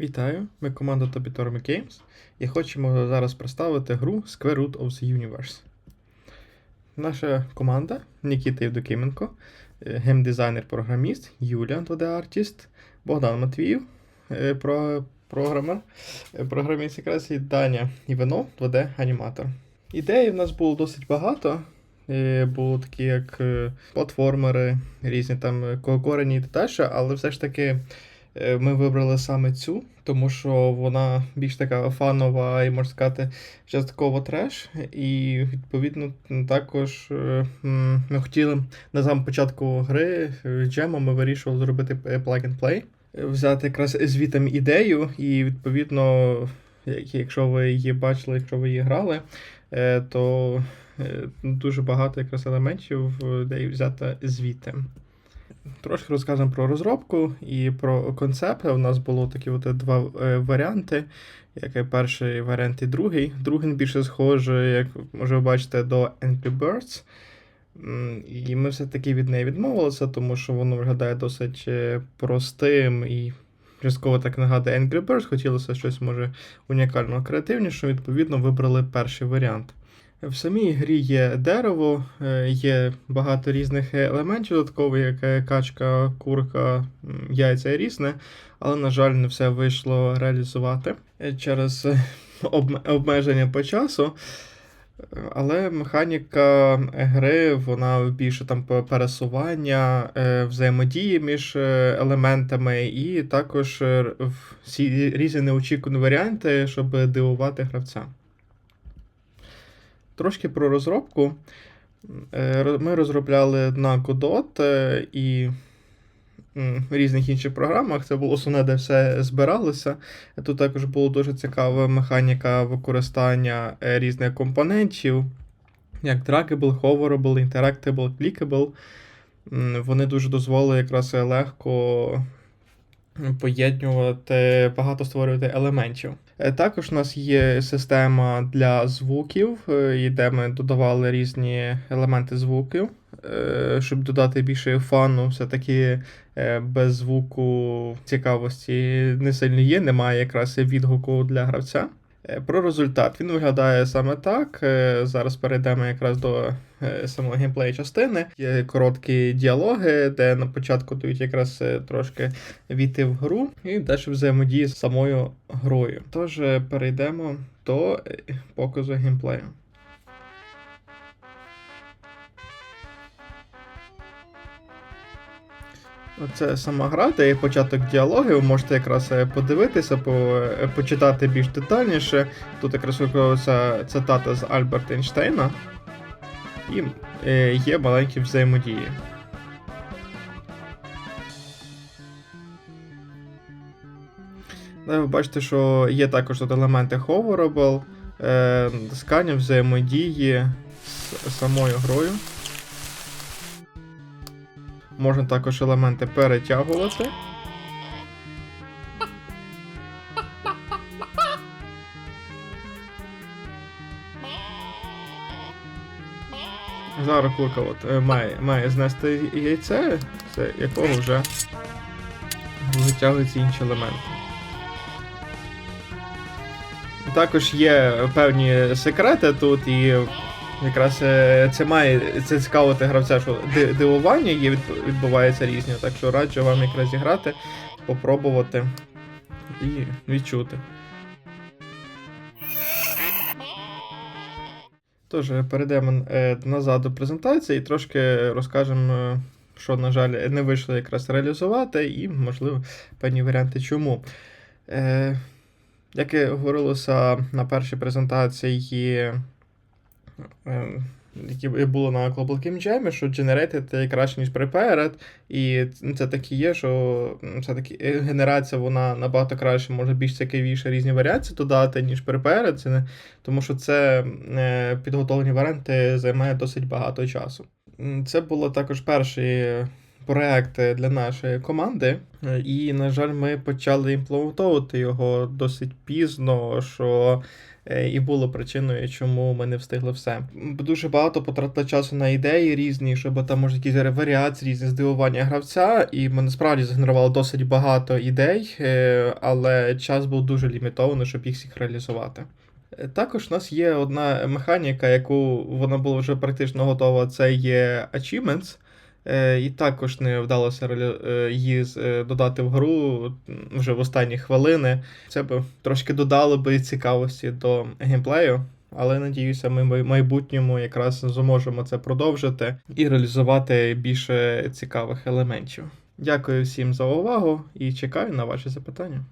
Вітаю, ми команда Topitormi Games і хочемо зараз представити гру Square Root of the Universe. Наша команда Нікіта Євдокименко, е, геймдизайнер-програміст, Юлія 2D-артіст, Богдан Матвіїв, е, про, програмер, е, програміст якраз і Даня Іванов, 2D-аніматор. Ідей в нас було досить багато. Е, Було такі, як е, платформери, різні там е, корені та далі, але все ж таки Е, Ми вибрали саме цю, тому що вона більш така фанова і можна сказати, частково треш. І відповідно також е, ми хотіли на самому початку гри е, джема ми вирішували зробити plug-and-play, е, взяти якраз звітом ідею, і відповідно, якщо ви її бачили, якщо ви її грали, е, то е, дуже багато якраз елементів е, де її взяти звідти. Трошки розкажемо про розробку і про концепт. У нас було такі от два е, варіанти. Як і перший варіант і другий. Другий більше схожий, як може ви бачите, до Angry Birds. І ми все-таки від неї відмовилися, тому що воно виглядає досить е, простим і частково так нагадує Angry Birds. Хотілося щось може унікально креативніше, відповідно, вибрали перший варіант. В самій грі є дерево, е, є багато різних елементів додаткових, як е, качка, курка, яйця і різне, але, на жаль, не все вийшло реалізувати е, через обмеження по часу. Але механіка гри, вона більше там пересування, взаємодії між елементами, і також всі різні неочікувані варіанти, щоб дивувати гравця. Трошки про розробку. Е, Ми розробляли на Godot е, і в різних інших програмах. Це було основне, де все збиралося. Тут також була дуже цікава механіка використання е, різних компонентів, як Draggable, Hoverable, Interactable, Clickable. Вони дуже дозволили якраз легко поєднувати, багато створювати елементів. Е, Також у нас є система для звуків, е, де ми додавали різні елементи звуків, е, щоб додати більше фану, все-таки без звуку цікавості не сильно є, немає якраз відгуку для гравця. Е, Про результат. Він виглядає саме так. Е, Зараз перейдемо якраз до самого геймплею частини. Є короткі діалоги, де на початку дають якраз е, трошки війти в гру і далі взаємодії з самою грою. Тож е, перейдемо до е, показу геймплею. Оце сама гра, де є початок діалогів, можете якраз е, подивитися, по, е, почитати більш детальніше. Тут якраз використовується цитата з Альберта Ейнштейна. І е, є маленькі взаємодії. Ви бачите, що є також тут елементи hoverable, скання взаємодії з самою грою. Можна також елементи перетягувати. Зараз курка от, е, має, має знести яйце, з якого вже витягуються інші елементи. Також є певні секрети тут, і якраз е, це має це цікавити гравця, що дивування є, відб- відбуваються різні. Так що раджу вам якраз зіграти, попробувати і відчути. Тож, е, перейдемо е, назад до презентації і трошки розкажемо, що, на жаль, не вийшло якраз реалізувати, і, можливо, певні варіанти чому. Як і говорилося на першій презентації, які було на Global Game Jam, що Generated є краще, ніж Prepared, і це так і є, що все-таки е, генерація вона набагато краще, може більш цікавіше різні варіації додати, ніж Prepared, це тому що це е, підготовлені варіанти займає досить багато часу. Це було також перший проект для нашої команди, і, на жаль, ми почали імплементовувати його досить пізно, що е, і було причиною, чому ми не встигли все. Дуже багато потратили часу на ідеї різні, щоб там може якісь варіації, різні здивування гравця, і ми насправді згенерували досить багато ідей, е, але час був дуже лімітований, щоб їх всіх реалізувати. Е, Також у нас є одна механіка, яку вона була вже практично готова. Це є Achievements. Е, І також не вдалося е, її е, додати в гру вже в останні хвилини. Це б трошки додало би цікавості до геймплею. Але надіюся, ми в майбутньому якраз зможемо це продовжити і реалізувати більше цікавих елементів. Дякую всім за увагу і чекаю на ваші запитання.